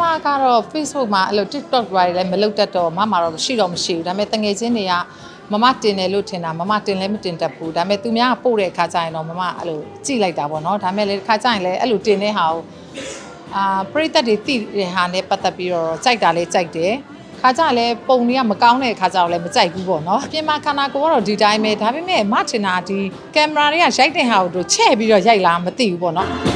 မကတော့ Facebook မှာအဲ့လို TikTok တွေလည်းမလုပ်တတ်တော့မမတော့မရှိတော့မရှိဘူးဒါပေမဲ့တငယ်ချင်းတွေကမမတင်တယ်လို့ထင်တာမမတင်လည်းမတင်တတ်ဘူးဒါပေမဲ့သူများပို့တဲ့အခါကျရင်တော့မမအဲ့လိုကြည့်လိုက်တာပေါ့နော်ဒါပေမဲ့လည်းတစ်ခါကျရင်လည်းအဲ့လိုတင်တဲ့ဟာကိုအာပရိသတ်တွေတိတဲ့ဟာနဲ့ပတ်သက်ပြီးတော့ကြိုက်တာလည်းကြိုက်တယ်ခါကြလည်းပုံတွေကမကောင်းတဲ့ခါကြတော့လည်းမကြိုက်ဘူးပေါ့နော်အပြင်မှာခန္ဓာကိုယ်ကတော့ဒီတိုင်းပဲဒါပေမဲ့မထင်တာဒီကင်မရာတွေကရိုက်တဲ့ဟာကိုတို့ချဲ့ပြီးတော့ရိုက်လာမသိဘူးပေါ့နော်။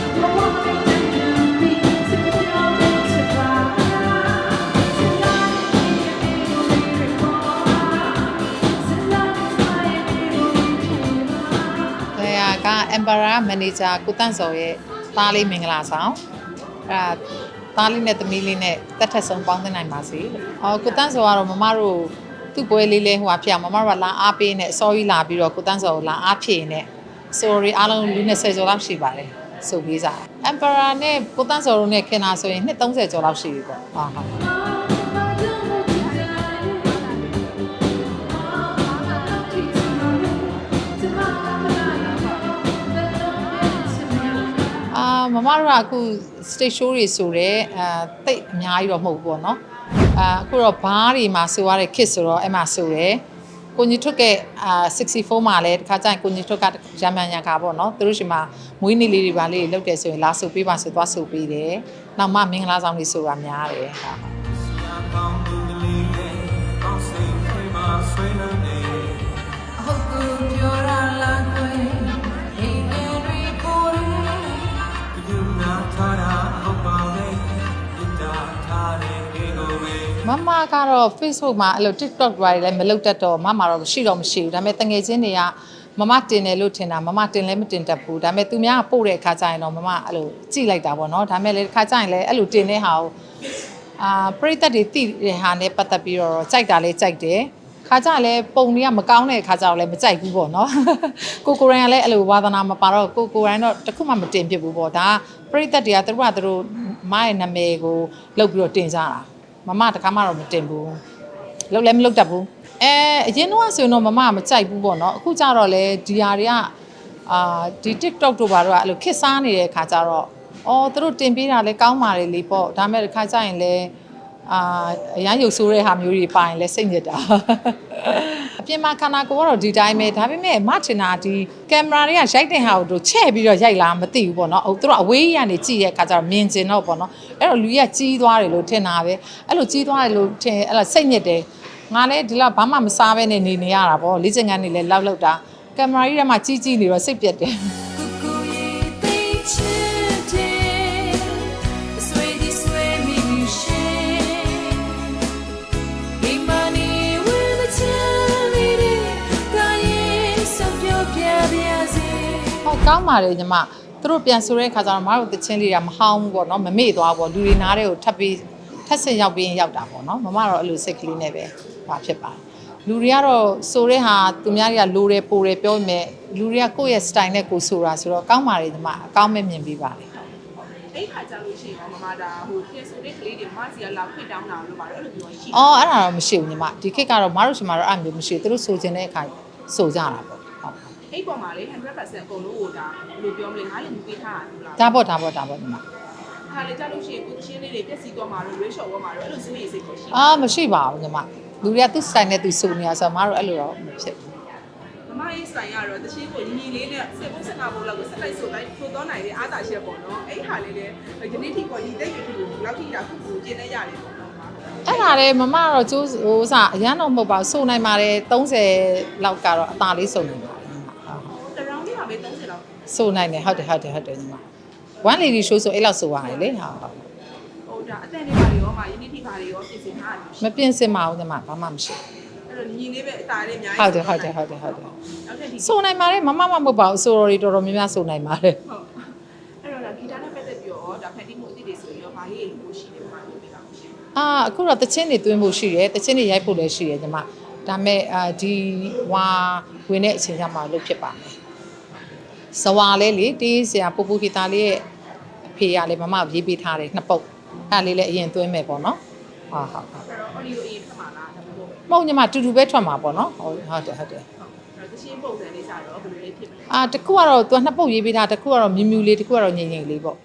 က Emperor Manager ကိုတန့်စော်ရဲ့သားလေးမင်္ဂလာဆောင်။အဲဒါသားလေးနဲ့သမီးလေးနဲ့တက်ထက်ဆုံးပေါင်းသင်းနိုင်ပါစေ။အော်ကိုတန့်စော်ကတော့မမတို့သူ့ပွဲလေးလေးဟိုဟာဖြစ်အောင်မမတို့ကလာအားပေးနဲ့အစောကြီးလာပြီးတော့ကိုတန့်စော်ကိုလာအားဖြည့်နဲ့ sorry အားလုံးလူ20ကျော်လောက်ရှိပါတယ်ဆိုပြီးစား။ Emperor နဲ့ကိုတန့်စော်တို့နဲ့ခင်တာဆိုရင်နှစ်30ကျော်လောက်ရှိပြီပေါ့။ဟုတ်ဟုတ်။ မမတို့ကအခု stage show တွေဆိုတော့အာတိတ်အများကြီးတော့မဟုတ်ဘူးပေါ့နော်အာအခုတော့ဘားတွေမှာဆိုရတဲ့ kit ဆိုတော့အဲ့မှာဆိုတယ်ကိုကြီးထွတ်ကအာ64မှာလည်းတစ်ခါကျရင်ကိုကြီးထွတ်ကရမန်ရခါပေါ့နော်သူတို့ရှင်မှာမွေးနေ့လေးတွေပါလေးတွေလုပ်တယ်ဆိုရင်လာဆိုပေးပါဆိုသွားဆိုပေးတယ်နောက်မှမင်္ဂလာဆောင်တွေဆိုတာများတယ်ဟာ မမကတော့ Facebook မှာအဲ့လို TikTok တွေလည်းမလုပ်တတ်တော့မမတော့မရှိတော့မရှိဘူးဒါပေမဲ့တငယ်ချင်းတွေကမမတင်တယ်လို့ထင်တာမမတင်လည်းမတင်တတ်ဘူးဒါပေမဲ့သူများပို့တဲ့အခါကျရင်တော့မမအဲ့လိုကြည့်လိုက်တာပေါ့နော်ဒါပေမဲ့လည်းတစ်ခါကျရင်လည်းအဲ့လိုတင်တဲ့ဟာကိုအာပရိသတ်တွေတိတဲ့ဟာနဲ့ပတ်သက်ပြီးတော့ကြိုက်တာလည်းကြိုက်တယ်ခါကြလည်းပုံတွေကမကောင်းတဲ့ခါကြတော့လည်းမကြိုက်ဘူးပေါ့နော်ကိုကိုရိုင်းကလည်းအဲ့လိုဝါသနာမပါတော့ကိုကိုရိုင်းတော့တခုမှမတင်ဖြစ်ဘူးပေါ့ဒါကပရိသတ်တွေကသူတို့ကသူတို့မရဲ့နာမည်ကိုလုပ်ပြီးတော့တင်ကြတာ မမတခါမှတော့မတင်ဘူးလုပ်လည်းမလုပ်တတ်ဘူးအဲအရင်တော့ဆိုရင်တော့မမကမကြိုက်ဘူးပေါ့နော်အခုကျတော့လေဒီဟာတွေကအာဒီ TikTok တို့ဘာတို့ကအဲ့လိုခစ်စားနေတဲ့ခါကျတော့အော်သူတို့တင်ပေးတာလည်းကောင်းပါလေလေပေါ့ဒါပေမဲ့တစ်ခါကျရင်လည်းအာအရန်ရုပ်ဆိုးတဲ့ဟာမျိုးတွေပါရင်လည်းစိတ်ညစ်တာအ ပြင်မှာခန္ဓာကိုယ်ကတော့ဒီတိုင်းပဲဒါပေမဲ့မထင်တာဒီကင်မရာတွေကရိုက်တဲ့ဟာကိုတို့ချဲ့ပြီးတော့ရိုက်လာမသိဘူးပေါ့နော်သူတို့အဝေးကြီးကနေကြည့်ရဲ့အခါကျတော့မြင်ကျင်တော့ပေါ့နော်အဲ့တော့လူကြီးကကြီးသွားတယ်လို့ထင်တာပဲအဲ့လိုကြီးသွားတယ်လို့ထင်အဲ့လိုစိတ်ညစ်တယ်ငါလည်းဒီလောက်ဘာမှမစားဘဲနဲ့နေနေရတာပေါ့လေ့ကျင့်ခန်းနေလဲလောက်လောက်တာကင်မရာကြီးထဲမှာကြီးကြီးနေတော့စိတ်ပြက်တယ် ကောင်းပါတယ်ညီမသူတို့ပြန်ဆိုတဲ့ခါကျတော့မတို့တချင်းလေးကမဟောင်းဘူးပေါ့နော်မမေ့သွားဘူးပေါ့လူတွေနားတွေကိုထပ်ပြီးထပ်ဆင်ရောက်ပြီးရင်ရောက်တာပေါ့နော်မမတော့အဲ့လိုစိတ်ကလေးနဲ့ပဲဟာဖြစ်ပါတယ်လူတွေကတော့ဆိုတဲ့ဟာသူများတွေကလိုတယ်ပိုတယ်ပြောပေမဲ့လူတွေကကိုယ့်ရဲ့ style နဲ့ကိုယ်ဆိုတာဆိုတော့ကောင်းပါတယ်ညီမအကောင်းပဲမြင်ပြီးပါတယ်အဲ့ခါကြလို့ရှိရင်မမဒါဟိုပြင်ဆိုတဲ့ကလေးတွေမစီကလာခွင့်တောင်းတာလို့ပါတယ်အဲ့လိုပြောရှိအော်အဲ့ဒါတော့မရှိဘူးညီမဒီခေတ်ကတော့မတို့ရှင်မတို့အဲ့လိုမျိုးမရှိဘူးသူတို့ဆိုချင်တဲ့အခါဆိုကြတာပေါ့ဟုတ် အဲ့ပေါ်မှာလေ100%အကုန်လုံးကိုဒါဘယ်လိုပြောမလဲငါလည်းယူပေးထားတာလို့လားဒါပေါ့ဒါပေါ့ဒါပေါ့ညီမခါလေကြလို့ရှိရင်ကိုချင်းလေးတွေပြက်စီသွားမှာလို့ ratio ဝတ်မှာလို့အဲ့လိုစိုးရိမ်စိတ်ကိုရှိအာမရှိပါဘူးညီမလူတွေကသူ့ style နဲ့သူဆိုနေရဆိုတော့မတို့အဲ့လိုတော့မဖြစ်ဘူးမမရေးဆိုင်ကတော့တချင်းကိုညီညီလေးနဲ့စေဖို့စနာဖို့လောက်ကိုဆက်လိုက်ဆိုတိုင်းထိုးသွားနိုင်တဲ့အားသာချက်ပေါ့နော်အဲ့ဟာလေးလေဒီနေ့ထိပေါ်ဒီတဲ့ယူကိုလောက်ထိတာခုကိုကျင်းနေရတယ်ပေါ့နော်အဲ့ဒါလေမမကတော့ကျိုးဟိုစားအရန်တော့မဟုတ်ပါဘူးစုံနိုင်ပါတယ်30လောက်ကတော့အသာလေးစုံနိုင်ပါ 30လောက်စုံနိုင်တယ်ဟုတ်တယ်ဟုတ်တယ်ဟုတ်တယ်ညီမ one lady show ဆိုအဲ့လောက်ဆိုရတယ်လေဟုတ်ဟုတ်ဟိုဒါအတန်လေးပါတွေရောမှာယနေ့ထိပါတွေရောပြင်ဆင်ထားတယ်မပြင်းစင်ပါဘူးညီမဘာမှမရှိအဲ့တော့ညီလေးပဲအတားလေးအများဟုတ်တယ်ဟုတ်တယ်ဟုတ်တယ်ဟုတ်တယ်နောက်ထပ်ဒီစုံနိုင်ပါတယ်မမမမဟုတ်ပါဘူးဆိုတော်တွေတော်တော်များများစုံနိုင်ပါတယ်ဟုတ်အဲ့တော့ဒါဂီတာနဲ့ပတ်သက်ပြီးတော့ဒါဖန်တီးမှုအသစ်တွေဆိုရင်ရောဘာလေးလို့ရှိတယ်မှာပြောပြပါဦးရှင်အာအခုတော့တချင်းတွေသွင်းဖို့ရှိတယ်တချင်းတွေရိုက်ဖို့လည်းရှိတယ်ညီမဒါမဲ့အာဒီဝါဝင်တဲ့အချိန်ကျမှလုပ်ဖြစ်ပါမယ် ဇဝါလဲလေတေးစရာပူပူဂီတာလေးရဲ့အဖေကလည်းမမရေးပေးထားတယ်နှစ်ပုတ်အဲ့ဒါလေးလည်းအရင်သွင်းမယ်ပေါ့နော်ဟုတ်ဟုတ်ဟုတ်အဲ့တော့ audio အရင်ထပ်မှာလားဒါမှမဟုတ်မဟုတ်ညီမတူတူပဲထွက်မှာပေါ့နော်ဟုတ်ဟုတ်တယ်ဟုတ်တယ်ဟုတ်အဲ့တော့တချင်းပုံစံလေးစားတော့ဘယ်လိုလေးဖြစ်မလဲအာတစ်ခုကတော့သူကနှစ်ပုတ်ရေးပေးထားတစ်ခုကတော့မြူးမြူးလေးတစ်ခုကတော့ငိမ့်ငိမ့်လေးပေါ့